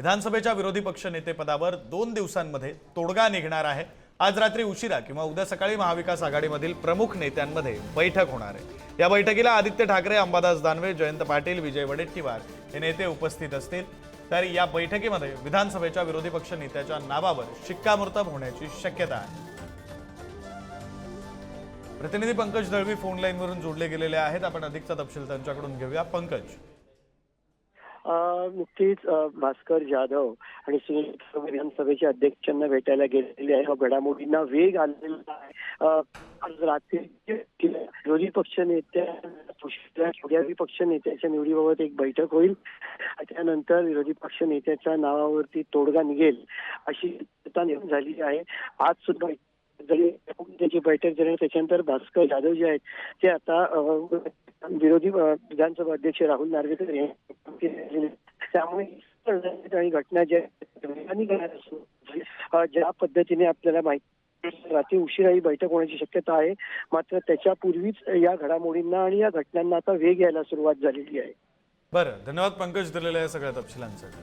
विधानसभेच्या विरोधी पक्ष नेतेपदावर दोन दिवसांमध्ये तोडगा निघणार आहे. आज रात्री उशिरा किंवा उद्या सकाळी महाविकास आघाडीमधील प्रमुख नेत्यांमध्ये बैठक होणार आहे. या बैठकीला आदित्य ठाकरे अंबादास दानवे जयंत पाटील विजय वडेट्टीवार हे नेते उपस्थित असतील. तर या बैठकीमध्ये विधानसभेच्या विरोधी पक्ष नेत्याच्या नावावर शिक्कामोर्तब होण्याची शक्यता आहे. प्रतिनिधी पंकज दळवी फोन लाईनवरून जोडले गेलेले आहेत. आपण अधिकचा तपशील त्यांच्याकडून घेऊया. पंकज. नुकतीच भास्कर जाधव आणि सुनील प्रभू विधानसभेच्या अध्यक्षांना भेटायला गेलेले आहे. घडामोडींना वेग आलेला आहे. आज रात्री विरोधी पक्ष नेत्या विरोधी पक्ष नेत्याच्या निवडीबाबत एक बैठक होईल. त्यानंतर विरोधी पक्ष नेत्याच्या नावावरती तोडगा निघेल अशी झाली आहे. आज सुद्धा जरी त्याची बैठक झाली त्याच्यानंतर भास्कर जाधव जे आहेत ते आता विरोधी विधानसभा अध्यक्ष राहुल नार्वेकर यांनी त्यामुळे घटना ज्या ज्या पद्धतीने आपल्याला माहिती रात्री उशिरा ही बैठक होण्याची शक्यता आहे. मात्र त्याच्यापूर्वीच या घडामोडींना आणि या घटनांना आता वेग यायला सुरुवात झालेली आहे. बरं धन्यवाद पंकज दिलेल्या या सगळ्या तपशिलांसाठी.